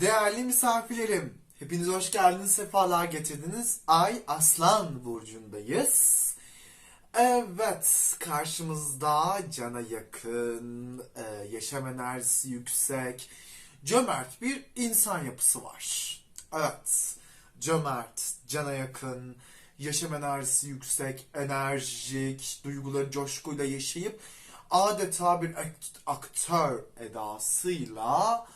Değerli misafirlerim, hepiniz hoş geldiniz, sefalar getirdiniz. Ay Aslan Burcu'ndayız. Evet, karşımızda cana yakın, e, yaşam enerjisi yüksek, cömert bir insan yapısı var. Evet, cömert, cana yakın, yaşam enerjisi yüksek, enerjik, duyguları coşkuyla yaşayıp adeta bir akt- aktör edasıyla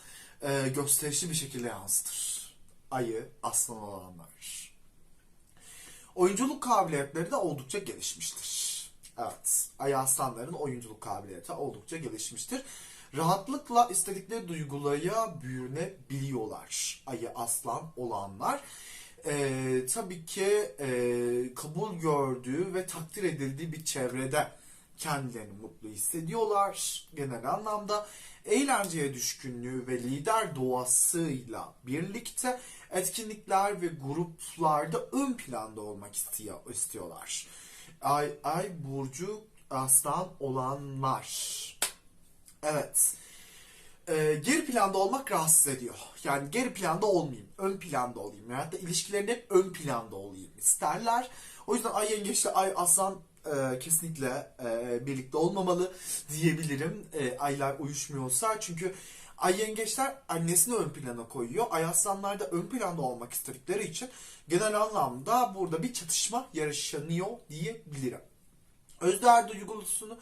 e, gösterişli bir şekilde yansıtır. Ayı, aslan olanlar. Oyunculuk kabiliyetleri de oldukça gelişmiştir. Evet, Ay Aslanların oyunculuk kabiliyeti oldukça gelişmiştir. Rahatlıkla istedikleri duygulara bürünebiliyorlar. Ayı Aslan olanlar. Ee, tabii ki e, kabul gördüğü ve takdir edildiği bir çevrede kendilerini mutlu hissediyorlar genel anlamda. Eğlenceye düşkünlüğü ve lider doğasıyla birlikte etkinlikler ve gruplarda ön planda olmak istiyor, istiyorlar. Ay, ay burcu aslan olanlar. Evet. Ee, geri planda olmak rahatsız ediyor. Yani geri planda olmayayım, ön planda olayım. Yani da ilişkilerinde hep ön planda olayım isterler. O yüzden ay yengeçle ay aslan e, kesinlikle e, birlikte olmamalı diyebilirim. E, aylar uyuşmuyorsa çünkü ay yengeçler annesini ön plana koyuyor. Ay aslanlar ön planda olmak istedikleri için genel anlamda burada bir çatışma yaşanıyor diyebilirim. Özdeğer duygusunu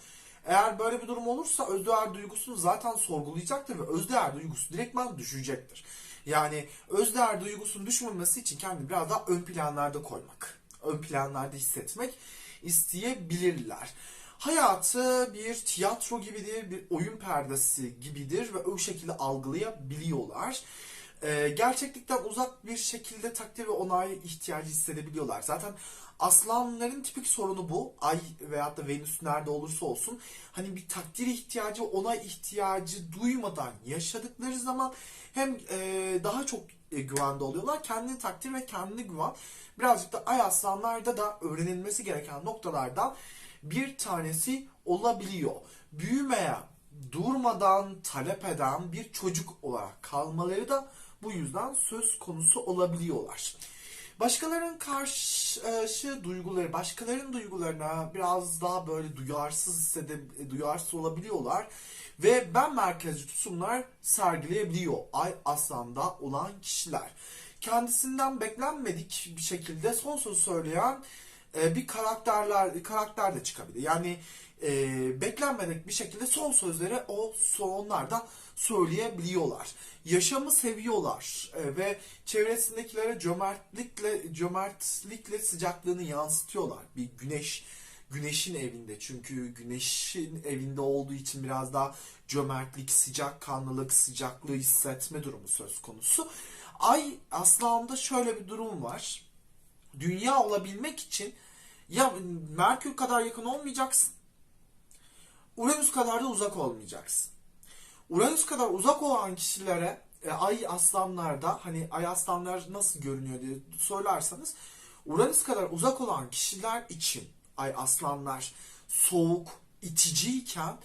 eğer böyle bir durum olursa özdeğer duygusunu zaten sorgulayacaktır ve özdeğer duygusu direktman düşecektir. Yani özdeğer duygusunun düşmemesi için kendini biraz daha ön planlarda koymak, ön planlarda hissetmek isteyebilirler. Hayatı bir tiyatro gibidir, bir oyun perdesi gibidir ve o şekilde algılayabiliyorlar. Ee, gerçeklikten uzak bir şekilde takdir ve onay ihtiyacı hissedebiliyorlar. Zaten aslanların tipik sorunu bu. Ay veyahut da Venüs nerede olursa olsun hani bir takdir ihtiyacı, onay ihtiyacı duymadan yaşadıkları zaman hem e, daha çok e, güvende oluyorlar. Kendini takdir ve kendini güven. Birazcık da ay aslanlarda da öğrenilmesi gereken noktalardan bir tanesi olabiliyor. Büyümeye durmadan talep eden bir çocuk olarak kalmaları da bu yüzden söz konusu olabiliyorlar. Başkalarının karşı duyguları, başkalarının duygularına biraz daha böyle duyarsız hissede, duyarsız olabiliyorlar ve ben merkezci tutumlar sergileyebiliyor ay aslanda olan kişiler. Kendisinden beklenmedik bir şekilde son söz söyleyen e, bir karakterler karakter de çıkabilir. Yani e, beklenmedik bir şekilde son sözleri o sonlarda söyleyebiliyorlar. Yaşamı seviyorlar e, ve çevresindekilere cömertlikle cömertlikle sıcaklığını yansıtıyorlar. Bir güneş güneşin evinde çünkü güneşin evinde olduğu için biraz daha cömertlik, sıcak kanlılık, sıcaklığı hissetme durumu söz konusu. Ay aslında şöyle bir durum var. Dünya olabilmek için ya Merkür kadar yakın olmayacaksın. Uranüs kadar da uzak olmayacaksın. Uranüs kadar uzak olan kişilere e, ay aslanlarda hani ay aslanlar nasıl görünüyor diye söylerseniz Uranüs kadar uzak olan kişiler için ay aslanlar soğuk, iticiyken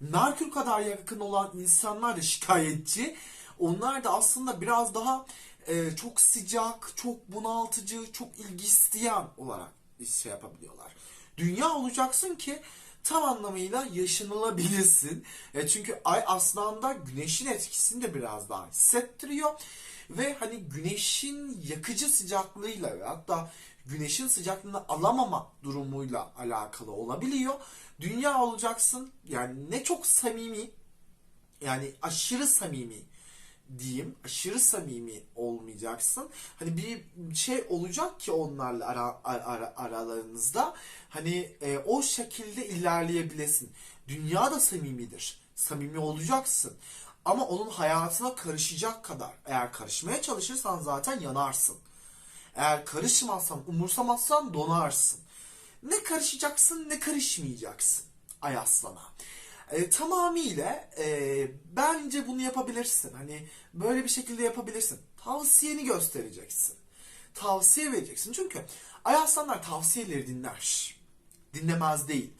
Merkür kadar yakın olan insanlar da şikayetçi. Onlar da aslında biraz daha e, çok sıcak, çok bunaltıcı, çok ilgi isteyen olarak şey yapabiliyorlar. Dünya olacaksın ki tam anlamıyla yaşanılabilirsin. E çünkü ay aslanda güneşin etkisini de biraz daha hissettiriyor. Ve hani güneşin yakıcı sıcaklığıyla ve hatta güneşin sıcaklığını alamama durumuyla alakalı olabiliyor. Dünya olacaksın yani ne çok samimi yani aşırı samimi diyeyim aşırı samimi olmayacaksın. Hani bir şey olacak ki onlarla ara, ara, aralarınızda hani e, o şekilde ilerleyebilesin. Dünya da samimidir. Samimi olacaksın. Ama onun hayatına karışacak kadar. Eğer karışmaya çalışırsan zaten yanarsın. Eğer karışmazsan, umursamazsan donarsın. Ne karışacaksın ne karışmayacaksın. Ay aslana e, tamamıyla e, bence bunu yapabilirsin. Hani böyle bir şekilde yapabilirsin. Tavsiyeni göstereceksin. Tavsiye vereceksin. Çünkü ay aslanlar tavsiyeleri dinler. Dinlemez değil.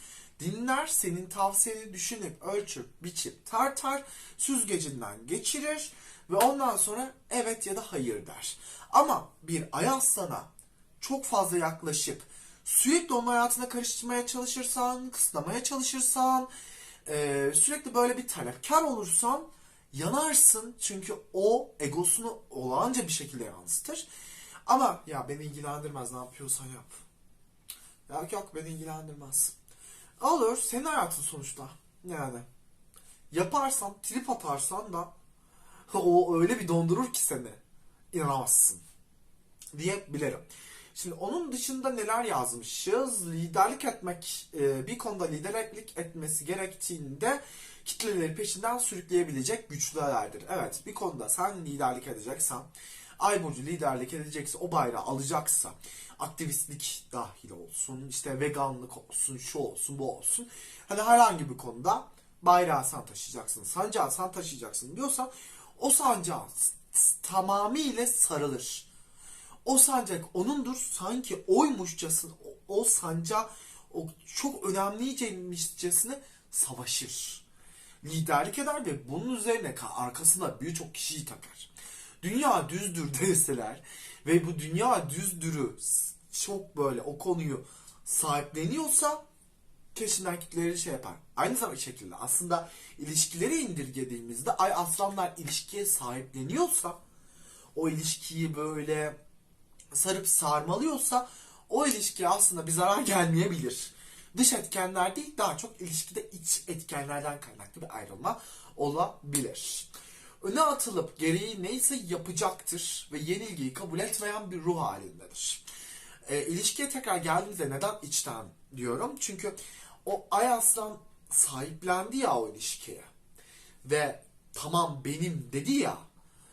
Dinler senin tavsiyeni düşünüp ölçüp biçip tartar süzgecinden geçirir Ve ondan sonra evet ya da hayır der. Ama bir ay aslana çok fazla yaklaşıp sürekli onun hayatına karıştırmaya çalışırsan, kısıtlamaya çalışırsan, e, sürekli böyle bir talepkar olursan yanarsın. Çünkü o egosunu olağanca bir şekilde yansıtır. Ama ya beni ilgilendirmez ne yapıyorsan yap. Ya yok beni ilgilendirmez. Olur senin hayatın sonuçta. Yani. Yaparsan, trip atarsan da o öyle bir dondurur ki seni. İnanamazsın. Diyebilirim. Şimdi onun dışında neler yazmışız? Liderlik etmek, e, bir konuda liderlik etmesi gerektiğinde kitleleri peşinden sürükleyebilecek güçlülerdir. Evet, bir konuda sen liderlik edeceksen, Ay burcu liderlik edecekse, o bayrağı alacaksa, aktivistlik dahil olsun, işte veganlık olsun, şu olsun, bu olsun. Hani herhangi bir konuda bayrağı sen taşıyacaksın, sancağı sen taşıyacaksın diyorsan o sancağı tamamıyla sarılır. O sancak onundur sanki oymuşçasına o, o sancağı o çok önemliymişçesine savaşır. Liderlik eder ve bunun üzerine arkasında birçok kişiyi takar. Dünya düzdür deseler ve bu dünya düzdürü çok böyle o konuyu sahipleniyorsa peşinden kitleleri şey yapar. Aynı zamanda şekilde aslında ilişkileri indirgediğimizde ay aslanlar ilişkiye sahipleniyorsa o ilişkiyi böyle sarıp sarmalıyorsa o ilişkiye aslında bir zarar gelmeyebilir. Dış etkenler değil daha çok ilişkide iç etkenlerden kaynaklı bir ayrılma olabilir. Öne atılıp gereği neyse yapacaktır ve yenilgiyi kabul etmeyen bir ruh halindedir. E, ilişkiye tekrar geldiğimizde neden içten diyorum? Çünkü o ay aslan sahiplendi ya o ilişkiye. Ve tamam benim dedi ya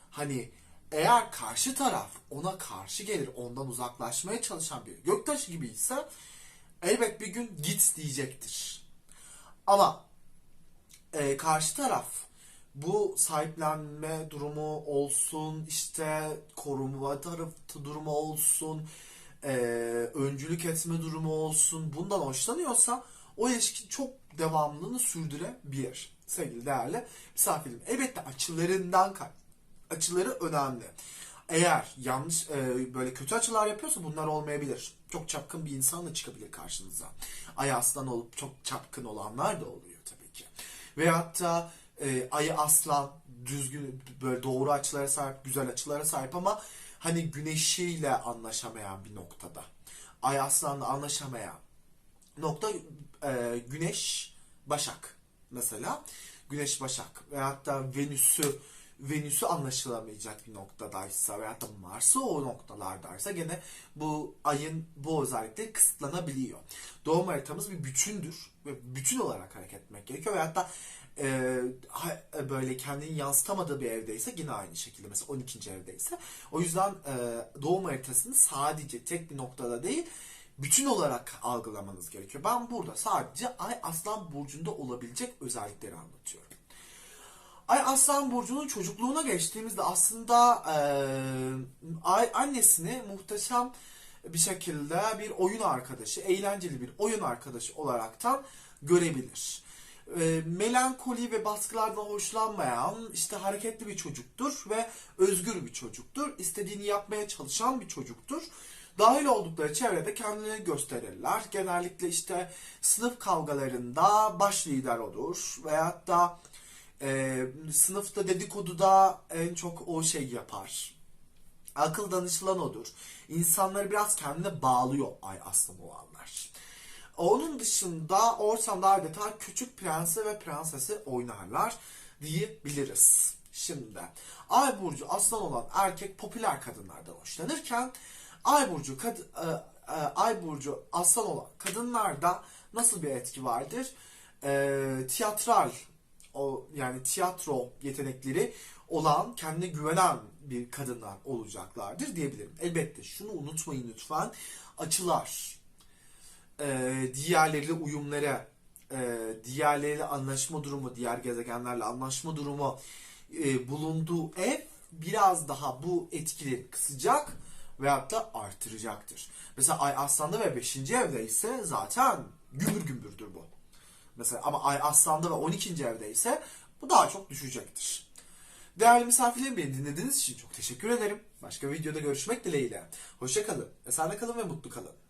hani eğer karşı taraf ona karşı gelir, ondan uzaklaşmaya çalışan bir göktaşı gibi ise elbet bir gün git diyecektir. Ama e, karşı taraf bu sahiplenme durumu olsun, işte koruma tarafı durumu olsun, e, öncülük etme durumu olsun, bundan hoşlanıyorsa o ilişki çok devamlılığını sürdürebilir. Sevgili değerli misafirim. Elbette açılarından açıları önemli. Eğer yanlış e, böyle kötü açılar yapıyorsa bunlar olmayabilir. Çok çapkın bir insan da çıkabilir karşınıza. Ay aslan olup çok çapkın olanlar da oluyor tabii ki. Veyahut da e, ayı aslan düzgün böyle doğru açılara sahip, güzel açılara sahip ama hani güneşiyle anlaşamayan bir noktada. Ay aslanla anlaşamayan nokta e, güneş başak mesela. Güneş başak veyahut da Venüs'ü Venüs'ü anlaşılamayacak bir noktadaysa veyahut da Mars'ı o noktalardaysa gene bu ayın bu özellikleri kısıtlanabiliyor. Doğum haritamız bir bütündür ve bütün olarak hareket etmek gerekiyor veyahut da e, böyle kendini yansıtamadığı bir evdeyse yine aynı şekilde mesela 12. evdeyse. O yüzden e, doğum haritasını sadece tek bir noktada değil bütün olarak algılamanız gerekiyor. Ben burada sadece Ay Aslan Burcu'nda olabilecek özellikleri anlatıyorum. Ay Aslan Burcu'nun çocukluğuna geçtiğimizde aslında e, annesini muhteşem bir şekilde bir oyun arkadaşı, eğlenceli bir oyun arkadaşı olaraktan görebilir. E, melankoli ve baskılardan hoşlanmayan, işte hareketli bir çocuktur ve özgür bir çocuktur. İstediğini yapmaya çalışan bir çocuktur. Dahil oldukları çevrede kendilerini gösterirler. Genellikle işte sınıf kavgalarında baş lider olur veyahut da e, sınıfta dedikoduda en çok o şey yapar. Akıl danışılan odur. İnsanları biraz kendine bağlıyor ay aslan olanlar. Onun dışında ortamda adeta küçük prensi ve prensesi oynarlar diyebiliriz. Şimdi Ay burcu aslan olan erkek popüler kadınlardan hoşlanırken Ay burcu kad e, e, Ay burcu aslan olan kadınlarda nasıl bir etki vardır? E, tiyatral o yani tiyatro yetenekleri olan, kendine güvenen bir kadınlar olacaklardır diyebilirim. Elbette şunu unutmayın lütfen. Açılar, e, diğerleriyle uyumları, e, diğerleriyle anlaşma durumu, diğer gezegenlerle anlaşma durumu e, bulunduğu ev biraz daha bu etkileri kısacak veyahut da artıracaktır. Mesela Ay Aslan'da ve 5. evde ise zaten gümbür gümbürdür bu. Mesela ama Ay Aslan'da ve 12. evde ise bu daha çok düşecektir. Değerli misafirlerim beni dinlediğiniz için çok teşekkür ederim. Başka videoda görüşmek dileğiyle. Hoşça kalın, eserde kalın ve mutlu kalın.